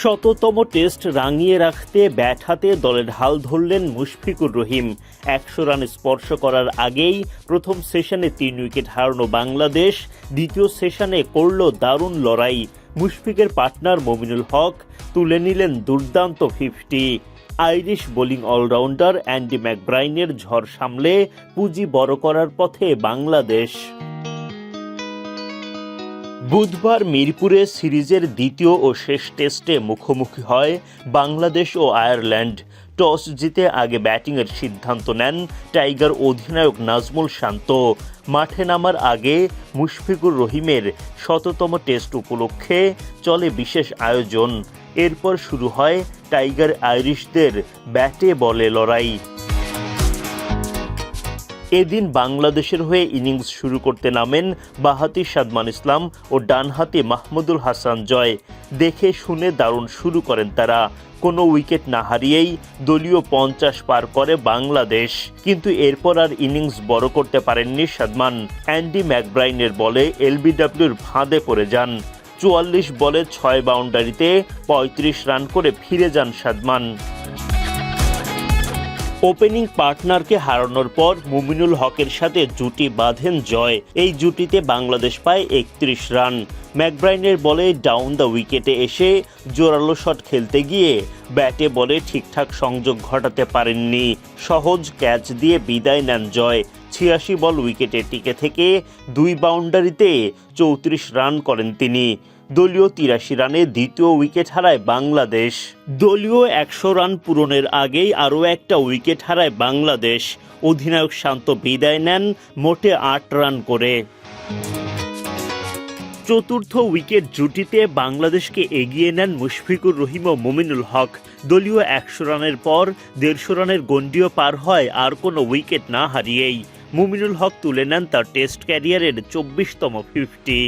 শততম টেস্ট রাঙিয়ে রাখতে ব্যাট হাতে দলের হাল ধরলেন মুশফিকুর রহিম। একশো রান স্পর্শ করার আগেই প্রথম সেশনে তিন উইকেট হারানো বাংলাদেশ, দ্বিতীয় সেশনে করল দারুণ লড়াই। মুশফিকের পার্টনার মমিনুল হক তুলে নিলেন দুর্দান্ত fifty. Irish bowling allrounder Andy ম্যাকব্রাইনের ঝড় সামলে পুঁজি বড় করার পথে বাংলাদেশ। বুধবার মিরপুরে সিরিজের দ্বিতীয় ও শেষ টেস্টে মুখোমুখি হয় বাংলাদেশ ও আয়ারল্যান্ড। টস জিতে আগে ব্যাটিংয়ের সিদ্ধান্ত নেন টাইগার অধিনায়ক নাজমুল শান্ত। মাঠে নামার আগে মুশফিকুর রহিমের শততম টেস্ট উপলক্ষে চলে বিশেষ আয়োজন। এরপর শুরু হয় টাইগার আইরিশদের ব্যাটে বলে লড়াই। এদিন বাংলাদেশের হয়ে ইনিংস শুরু করতে নামেন বাহাতি সাদমান ইসলাম ও ডানহাতি মাহমুদুল হাসান জয়। দেখে শুনে দারুণ শুরু করেন তারা। কোনো উইকেট না হারিয়েই দলীয় পঞ্চাশ পার করে বাংলাদেশ। কিন্তু এরপর আর ইনিংস বড় করতে পারেননি সাদমান। অ্যান্ডি ম্যাকব্রাইনের বলে এলবিডব্লিউর ফাঁদে পড়ে যান। চুয়াল্লিশ বলে ছয় বাউন্ডারিতে পঁয়ত্রিশ রান করে ফিরে যান সাদমান। ওপেনিং পার্টনারকে হারানোর পর মুমিনুল হকের সাথে জুটি বাঁধেন জয়। এই জুটিতে বাংলাদেশ পায় একত্রিশ রান। ম্যাকব্রাইনের বলে ডাউন দ্য উইকেটে এসে জোরালো শট খেলতে গিয়ে ব্যাটে বলে ঠিকঠাক সংযোগ ঘটাতে পারেননি। সহজ ক্যাচ দিয়ে বিদায় নেন জয়। ছিয়াশি বল উইকেটে টিকে থেকে দুই বাউন্ডারিতে চৌত্রিশ রান করেন তিনি। দলীয় তিরাশি রানে দ্বিতীয় উইকেট হারায় বাংলাদেশ। দলীয় একশো রান পূরণের আগেই আরও একটা উইকেট হারায় বাংলাদেশ। অধিনায়ক শান্ত বিদায় নেন মোটে আট রান করে। চতুর্থ উইকেট জুটিতে বাংলাদেশকে এগিয়ে নেন মুশফিকুর রহিম ও মুমিনুল হক। দলীয় একশো রানের পর দেড়শো রানের গণ্ডিও পার হয় আর কোনো উইকেট না হারিয়েই। মুমিনুল হক তুলে নেন তার টেস্ট ক্যারিয়ারের চব্বিশতম ফিফটি।